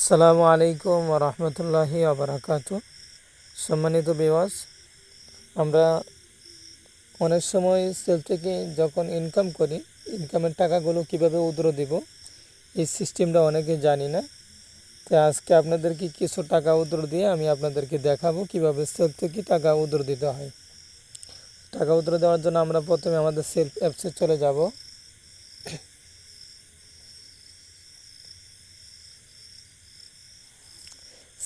আসসালামু আলাইকুম রহমতুল্লাহি আবরাকাত সম্মানিত বিওয়াস আমরা অনেক সময় সেল থেকে যখন ইনকাম করি ইনকামের টাকাগুলো কীভাবে উদ্র দিব, এই সিস্টেমটা অনেকে জানি না। তো আজকে আপনাদেরকে কিছু টাকা উদ্র দিয়ে আমি আপনাদেরকে দেখাবো কীভাবে সেল থেকে টাকা উদ্র দিতে হয়। টাকা উদ্র দেওয়ার জন্য আমরা প্রথমে আমাদের সেলফ অ্যাপসে চলে যাব।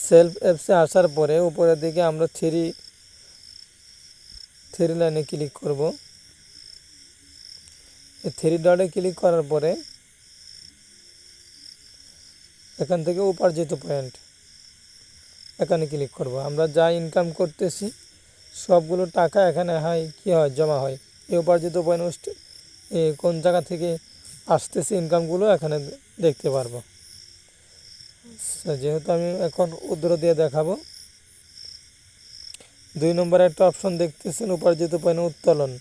সেলফ অ্যাপসে আসার পরে উপরের দিকে আমরা থ্রি থ্রি লাইনে ক্লিক করব। এই থ্রি ডটে ক্লিক করার পরে এখান থেকে উপার্জিত পয়েন্ট এখানে ক্লিক করব। আমরা যা ইনকাম করতেছি, সবগুলো টাকা এখানে হয়, কি হয়, জমা হয়। এই উপার্জিত পয়েন্ট কোন জায়গা থেকে আসতেছে ইনকামগুলো এখানে দেখতে পারব। যেহেতু আমি এখন উদ্র দিয়ে দেখাবো, দুই নম্বরে একটা অপশন দেখতেছেন, উপার্জিত পয়েন্ট উত্তোলন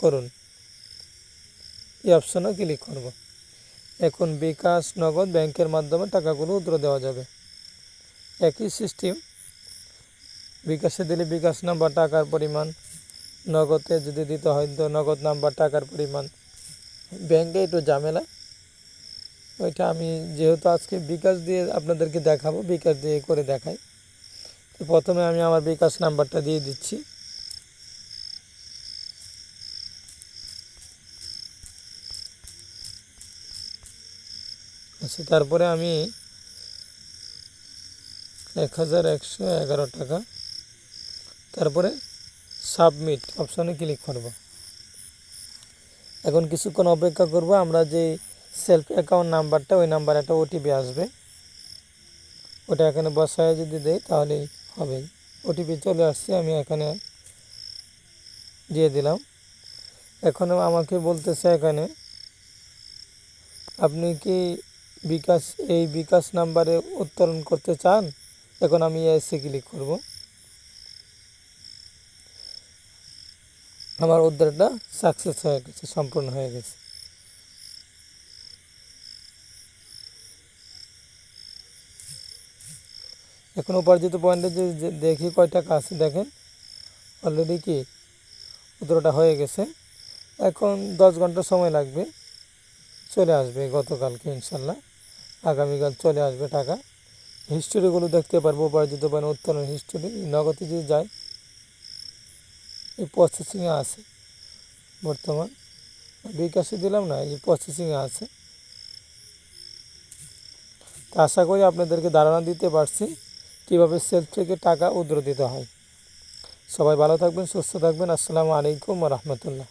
করুন। এই অপশনে ক্লিক করব। এখন বিকাশ নগদ ব্যাংকের মাধ্যমে টাকাগুলো উদ্র দেওয়া যাবে। একই সিস্টেম বিকাশে দিলে বিকাশ নাম্বার, টাকার পরিমাণ, নগদে যদি দিতে হয় তো নগদ নাম্বার, টাকার পরিমাণ। ব্যাংকে একটু ঝামেলা। ওইটা আমি যেহেতু আজকে বিকাশ দিয়ে আপনাদেরকে দেখাবো, বিকাশ দিয়ে করে দেখাই। তো প্রথমে আমি আমার বিকাশ নাম্বারটা দিয়ে দিচ্ছি। আচ্ছা তারপরে আমি এক হাজার একশো এগারো টাকা। তারপরে সাবমিট অপশানে ক্লিক করব। এখন কিছুক্ষণ অপেক্ষা করব, আমরা যে সেলফ অ্যাকাউন্ট নাম্বারটা, ওই নাম্বার একটা ওটিপি আসবে। ওটা এখানে বসায় যদি দেয় তাহলেই হবে। ওটিপি চলে আসছে, আমি এখানে দিয়ে দিলাম। এখন আমাকে বলতেছে এখানে, আপনি কি বিকাশ, এই বিকাশ নাম্বারে উত্তোলন করতে চান? এখন আমি এসে ক্লিক করব। আমার উদ্ধারটা সাকসেস হয়ে গেছে, সম্পূর্ণ হয়ে গেছে। এখন উপার্জিত পয়েন্টে যে দেখি কয় টাকা আছে দেখেন। অলরেডি কি? উত্তরটা হয়ে গেছে। এখন দশ ঘণ্টা সময় লাগবে। চলে আসবে গতকালকে ইনশাল্লাহ। আগামীকাল চলে আসবে টাকা। হিস্টোরিগুলো দেখতে পারব। উপার্জিত পয়েন্ট উত্তোলন হিস্টোরি। নগদে যদি যায়, এই প্রসেসিংয়ে আছে বর্তমান। বিকাশে দিলাম না, এই প্রসেসিংয়ে আছে। আশা করি আপনাদেরকে ধারণা দিতে পারছি। কীভাবে সেলফ থেকে টাকা উদ্র দিতে হয়। সবাই ভালো থাকবেন, সুস্থ থাকবেন। আসসালামু আলাইকুম রহমতুল্লাহ।